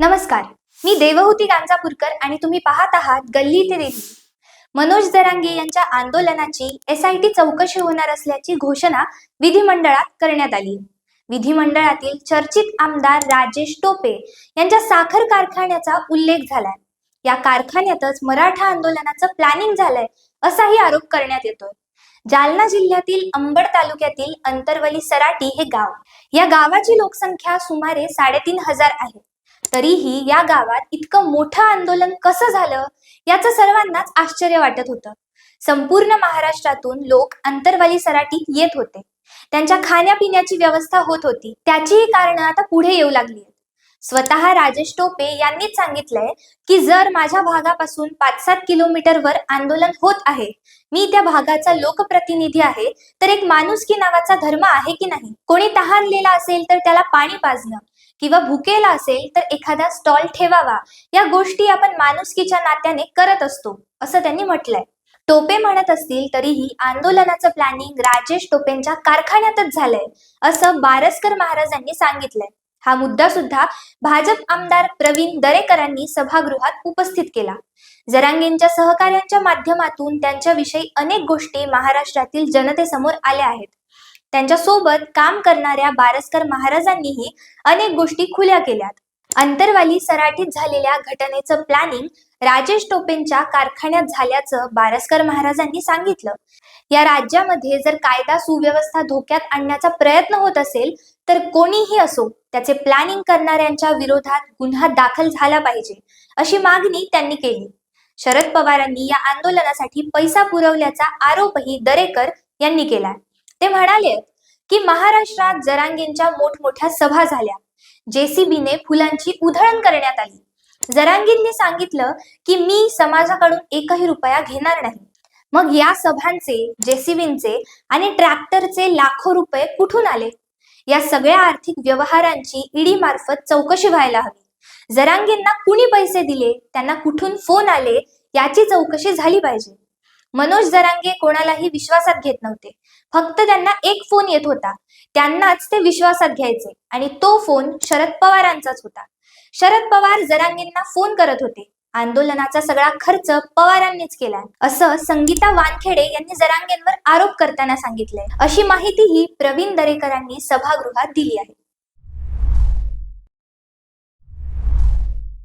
नमस्कार. मी देवहूती गांजापूरकर आणि तुम्ही पाहत आहात गल्ली ते दिल्ली. मनोज जरांगे यांच्या आंदोलनाची एस आय टी चौकशी होणार असल्याची घोषणा विधिमंडळात करण्यात आली. विधिमंडळातील चर्चित आमदार राजेश टोपे यांच्या साखर कारखान्याचा उल्लेख झालाय. या कारखान्यातच मराठा आंदोलनाचं प्लॅनिंग झालंय असाही आरोप करण्यात येतोय. जालना जिल्ह्यातील अंबड तालुक्यातील अंतरवली सराटी हे गाव. या गावाची लोकसंख्या सुमारे साडेतीन हजार आहे. तरीही या गावात इतकं मोठं आंदोलन कसं झालं याचं सर्वांनाच आश्चर्य वाटत होतं. संपूर्ण महाराष्ट्रातून लोक अंतरवाली सराटीत येत होते. त्यांच्या खाण्यापिण्याची व्यवस्था होत होती. त्याचीही कारणं आता पुढे येऊ लागली स्वतः राजेश टोपे यांनीच सांगितलंय की जर माझ्या भागापासून पाच सात किलोमीटरवर आंदोलन होत आहे मी त्या भागाचा लोकप्रतिनिधी आहे तर एक माणुसकी नावाचा धर्म आहे की नाही? कोणी तहानलेला असेल तर त्याला पाणी पाजणं. किंवा भुकेला असेल तर एखादा स्टॉल ठेवावा. या गोष्टी आपण माणुसकीच्या नात्याने करत असतो असं त्यांनी म्हटलंय. टोपे म्हणत असतील तरीही आंदोलनाचं प्लॅनिंग राजेश टोपेंच्या कारखान्यातच झालंय असं बारसकर महाराजांनी सांगितलंय. हा मुद्दा सुद्धा भाजप आमदार प्रवीण दरेकरांनी सभागृहात उपस्थित केला. जरांगेंच्या सहकार्यांच्या माध्यमातून त्यांच्याविषयी अनेक गोष्टी महाराष्ट्रातील जनतेसमोर आल्या आहेत. त्यांच्यासोबत काम करणाऱ्या बारसकर महाराजांनीही अनेक गोष्टी खुल्या केल्यात. अंतरवाली सराटीत झालेल्या घटनेचं प्लॅनिंग राजेश टोपेंच्या कारखान्यात झाल्याचं बारसकर महाराजांनी सांगितलं. या राज्यामध्ये जर कायदा सुव्यवस्था धोक्यात आणण्याचा प्रयत्न होत असेल तर कोणीही असो त्याचे प्लॅनिंग करणाऱ्यांच्या विरोधात गुन्हा दाखल झाला पाहिजे अशी मागणी त्यांनी केली. शरद पवारांनी या आंदोलनासाठी पैसा पुरवल्याचा आरोपही दरेकर यांनी केलाय ते म्हणाले की महाराष्ट्रात जरांगेंच्या मोठमोठ्या सभा झाल्या. जेसीबीने फुलांची उधळण करण्यात आली. जरांगींनी सांगितलं की मी समाजाकडून एकही रुपया घेणार नाही. मग या सभांचे जेसीबींचे आणि ट्रॅक्टरचे लाखो रुपये कुठून आले? या सगळ्या आर्थिक व्यवहारांची ईडी मार्फत चौकशी व्हायला हवी. जरांगींना कुणी पैसे दिले? त्यांना कुठून फोन आले? याची चौकशी झाली पाहिजे. मनोज जरांगे कोणालाही विश्वासात घेत नव्हते. फक्त त्यांना एक फोन येत होता. त्यांनाच ते विश्वासात घ्यायचे आणि तो फोन शरद पवारांचाच होता. शरद पवार जरांगेंना फोन करत होते. आंदोलनाचा सगळा खर्च पवारांनीच केलाय असं संगीता वानखेडे यांनी जरांगेंवर आरोप करताना सांगितलंय. अशी माहितीही प्रवीण दरेकरांनी सभागृहात दिली आहे.